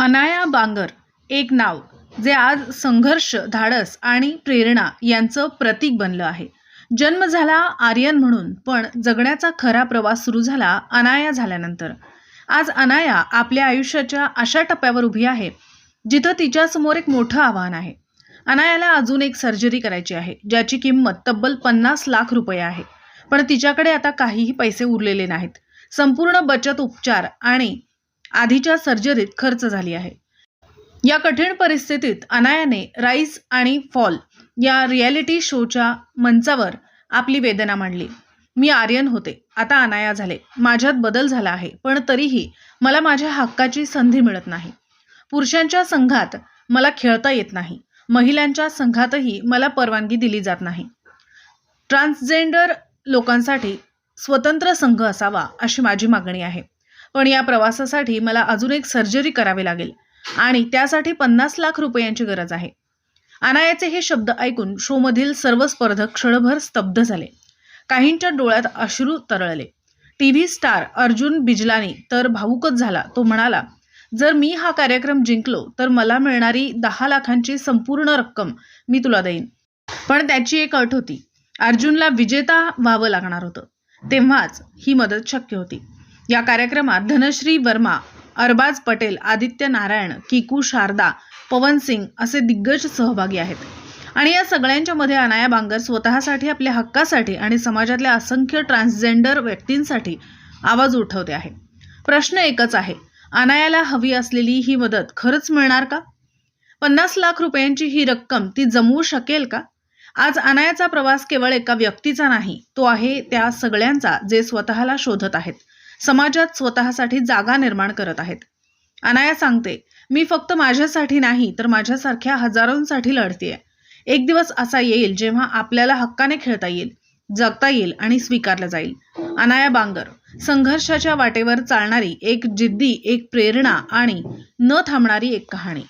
अनाया बांगर एक नाव जे आज संघर्ष धाडस आणि प्रेरणा यांचं प्रतीक बनलं आहे. जन्म झाला आर्यन म्हणून पण जगण्याचा खरा प्रवास सुरू झाला अनाया झाल्यानंतर. आज अनाया आपल्या आयुष्याच्या अशा टप्प्यावर उभी आहे जिथं तिच्यासमोर एक मोठं आव्हान आहे. अनायाला अजून एक सर्जरी करायची आहे ज्याची किंमत तब्बल पन्नास लाख रुपये आहे. पण तिच्याकडे आता काहीही पैसे उरलेले नाहीत. संपूर्ण बचत उपचार आणि आधीच्या सर्जरीत खर्च झाली आहे. या कठीण परिस्थितीत अनायाने राईस आणि फॉल या रियालिटी शोच्या मंचावर आपली वेदना मांडली. मी आर्यन होते. आता अनाया झाले. माझ्यात बदल झाला आहे. पण तरीही मला माझ्या हक्काची संधी मिळत नाही. पुरुषांच्या संघात मला खेळता येत नाही. महिलांच्या संघातही मला परवानगी दिली जात नाही. ट्रान्सजेंडर लोकांसाठी स्वतंत्र संघ असावा अशी माझी मागणी आहे. पण या प्रवासासाठी मला अजून एक सर्जरी करावी लागेल. आणि त्यासाठी पन्नास लाख रुपयांची गरज आहे. अनायाचे हे शब्द ऐकून शोमधील सर्व स्पर्धक क्षणभर स्तब्ध झाले. काहींच्या डोळ्यात अश्रू तरळले. T V star Arjun Bijlani तर भावुकच झाला. तो म्हणाला जर मी हा कार्यक्रम जिंकलो तर मला मिळणारी दहा लाखांची संपूर्ण रक्कम मी तुला देईन. पण त्याची एक अट होती. अर्जुनला विजेता व्हावं लागणार होतं. तेव्हाच ही मदत शक्य होती. या कार्यक्रमात धनश्री वर्मा अरबाज पटेल आदित्य नारायण किकू शारदा पवन सिंग असे दिग्गज सहभागी आहेत. आणि या सगळ्यांच्या मध्ये अनाया बांगर स्वतःसाठी आपल्या हक्कासाठी आणि समाजातल्या असंख्य ट्रान्सजेंडर व्यक्तींसाठी आवाज उठवते आहे. प्रश्न एकच आहे अनायाला हवी असलेली ही मदत खरंच मिळणार का? पन्नास लाख रुपयांची ही रक्कम ती जमवू शकेल का? आज अनायाचा प्रवास केवळ एका व्यक्तीचा नाही तो आहे त्या सगळ्यांचा जे स्वतःला शोधत आहेत. समाजात स्वतःसाठी जागा निर्माण करत आहेत. अनाया सांगते मी फक्त माझ्यासाठी नाही तर माझ्यासारख्या हजारोंसाठी लढतेय. एक दिवस असा येईल जेव्हा आपल्याला हक्काने खेळता येईल जगता येईल आणि स्वीकारलं जाईल. अनाया बांगर संघर्षाच्या वाटेवर चालणारी एक जिद्दी एक प्रेरणा आणि न थांबणारी एक कहाणी.